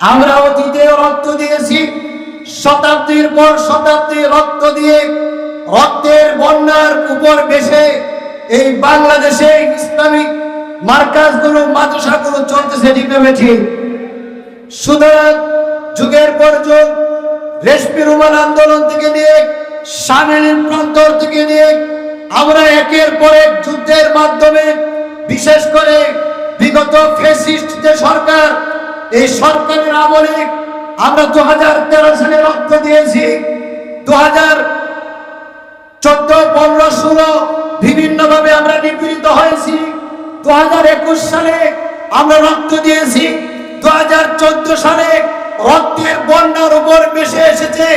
আমরা অতীতে রক্ত দিয়েছি। শতাব্দীর পর শতাব্দী রক্ত দিয়ে রক্তের বন্যার উপর বেশে এই বাংলাদেশে ইসলামিক মার্কাজগুলো, মাদ্রাসাগুলো চলতেছে বেঠিক সুতরাং যুগের পর যুগ, রেশমি রুমাল আন্দোলন থেকে নিয়ে সামিল প্রান্তর থেকে নিয়ে, আমরা একের পর এক যুদ্ধের মাধ্যমে, বিশেষ করে বিগত ফেসিস্ট সরকার এই সরকারের আমলে আমরা দু হাজার তেরো সালে রক্ত দিয়েছি। দু হাজার চোদ্দ, পনেরো, ষোলো বিভিন্ন ভাবে আমরা নিপীড়িত হয়েছি। দু হাজার একুশ সালে আমরা রক্ত দিয়েছি। দু হাজার চোদ্দ সালে রক্তের বন্যার উপর বেশে এসেছে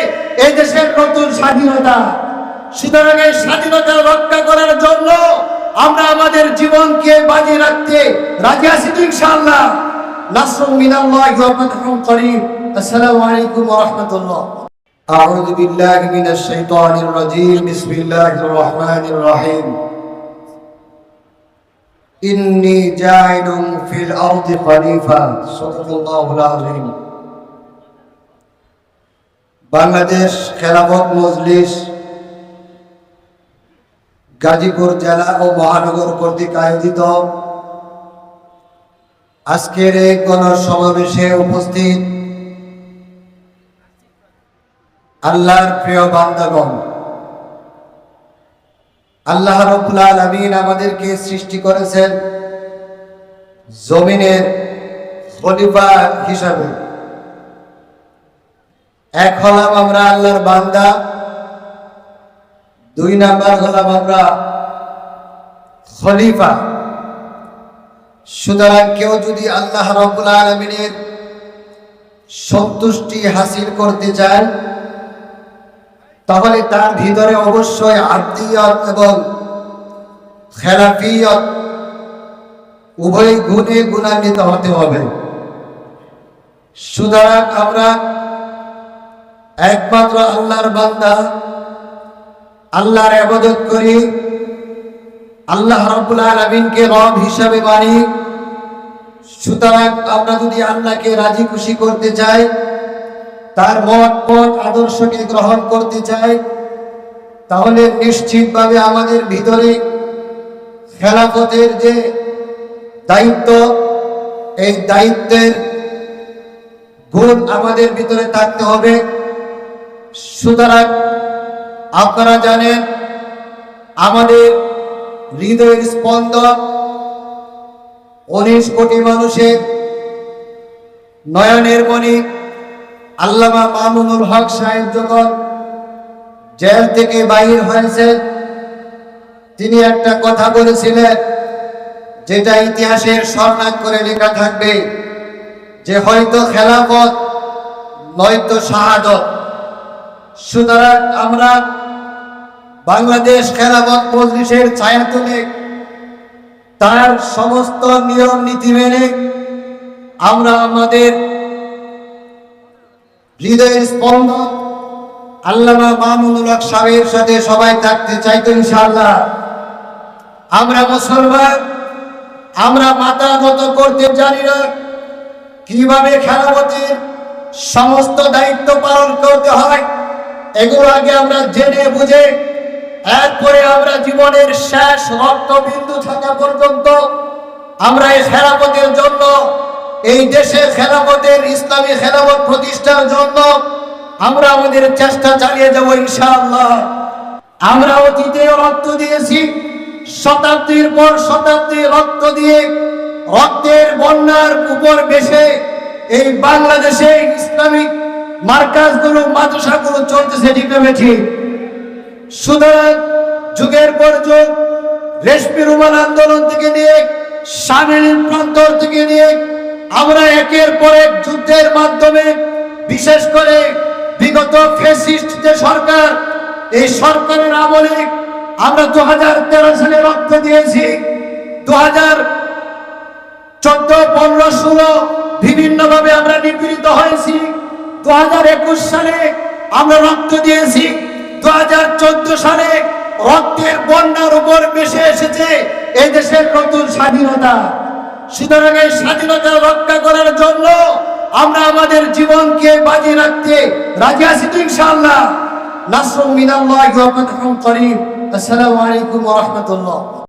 এই দেশের নতুন স্বাধীনতা। সুতরাং এই স্বাধীনতা রক্ষা করার জন্য আমরা আমাদের জীবনকে বাজি রাখতে রাজি আছি ইনশাআল্লাহ। নাসরুম মিনাল্লাহি ওয়া ফাতহুন করিম আসসালামু আলাইকুম ওয়া রাহমাতুল্লাহ أعوذ بالله من الشيطان الرجيم بسم الله الرحمن الرحيم إني جاعل في الأرض خليفة صدق الله العظيم বাংলাদেশ খেলাফত মজলিস গাজীপুর জেলা ও মহানগর কর্তৃক আয়োজিত আজকের এই গণসমাবেশে উপস্থিত আল্লাহর প্রিয় বান্দাগণ, আল্লাহ রব্বুল আলামিন আমাদেরকে সৃষ্টি করেছেন জমিনের খলিফা হিসাবে। এক হলাম আমরা আল্লাহর বান্দা, দুই নাম্বার হলাম আমরা খলিফা। সুতরাং কেউ যদি আল্লাহ রব্বুল আলমিনের সন্তুষ্টি হাসিল করতে চায়, তাহলে তার ভিতরে অবশ্যই আত্মীয়ত এবং খেলাফিয়ত উভয় গুণে গুণান্বিত হতে হবে। সুতরাং আমরা একমাত্র আল্লাহর বান্দা, আল্লাহর আবাদত করি আল্লাহ রব্বুল আলমিনকে রব হিসাবে মানি। সুতরাং আমরা যদি আল্লাহকে রাজি খুশি করতে চাই, তার মত পথ আদর্শকে গ্রহণ করতে চাই, তাহলে নিশ্চিতভাবে আমাদের ভিতরে খেলাফতের যে দায়িত্ব, এই দায়িত্বের গুণ আমাদের ভিতরে থাকতে হবে। সুতরাং আপনারা জানেন, আমাদের হৃদয়ের স্পন্দন। উনিশ কোটি মানুষের নয়নের মণি আল্লামা মামুনুল হক সাহেব যখন জেল থেকে বাহির হয়েছেন, তিনি একটা কথা বলেছিলেন, যেটা ইতিহাসের স্বর্ণাক করে লেখা থাকবে, যে হয়তো খেলাফত, নয়তো শাহাদত। সুতরাং আমরা বাংলাদেশ খেলাফত মজলিসের ছায়াতলে তার সমস্ত নিয়ম নীতি মেনে আমরা আমাদের হৃদয়ের স্পন্দন আল্লামা মামুনুল হক সাহেবের সাথে সবাই থাকতে চাইতো ইনশাআল্লাহ। আমরা মুসলমান, আমরা মাথা নত করতে জানি না কীভাবে খেলাপতির সমস্ত দায়িত্ব পালন করতে হয়, এগুলো আগে আমরা জেনে বুঝে এরপরে আমরা জীবনের শেষ রক্তবিন্দু থাকা পর্যন্ত আমরা এই খেলাপথের জন্য, এই দেশের খেলাপথের ইসলামী খেলাপথ প্রতিষ্ঠার জন্য আমরা আমাদের চেষ্টা চালিয়ে যাব ইনশাআল্লাহ। আমরা অতীতে রক্ত দিয়েছি, শতাব্দীর পর শতাব্দী রক্ত দিয়ে রক্তের বন্যার উপর বেশে এই বাংলাদেশে ইসলামিক মার্কাজগুলো, মাদ্রাসাগুলো চলতেছে, ঠিক ঠিক? সুতরাং যুগের পর যুগ রেশমি রুমাল আন্দোলন থেকে নিয়ে সামিল প্রান্তর থেকে নিয়ে, আমরা একের পর এক যুদ্ধের মাধ্যমে, বিশেষ করে বিগত ফেসিস্ট যে সরকার, এই সরকারের আমলে আমরা দু হাজার তেরো সালে রক্ত দিয়েছি। দু হাজার চোদ্দ, পনেরো, ষোলো বিভিন্ন ভাবে আমরা নিপীড়িত হয়েছি। দু হাজার একুশ সালে আমরা রক্ত দিয়েছি। সালে রক্তের বন্যার উপর বেশে এসেছে এই নতুন স্বাধীনতা। সুতরাং এই স্বাধীনতা রক্ষা করার জন্য আমরা আমাদের জীবনকে বাজি রাখতে রাজি আছি তো ইনশাআল্লাহ। নাসরুম মিনাল্লাহি ওয়া ফাতহুন করিম। আসসালামু আলাইকুম ওয়া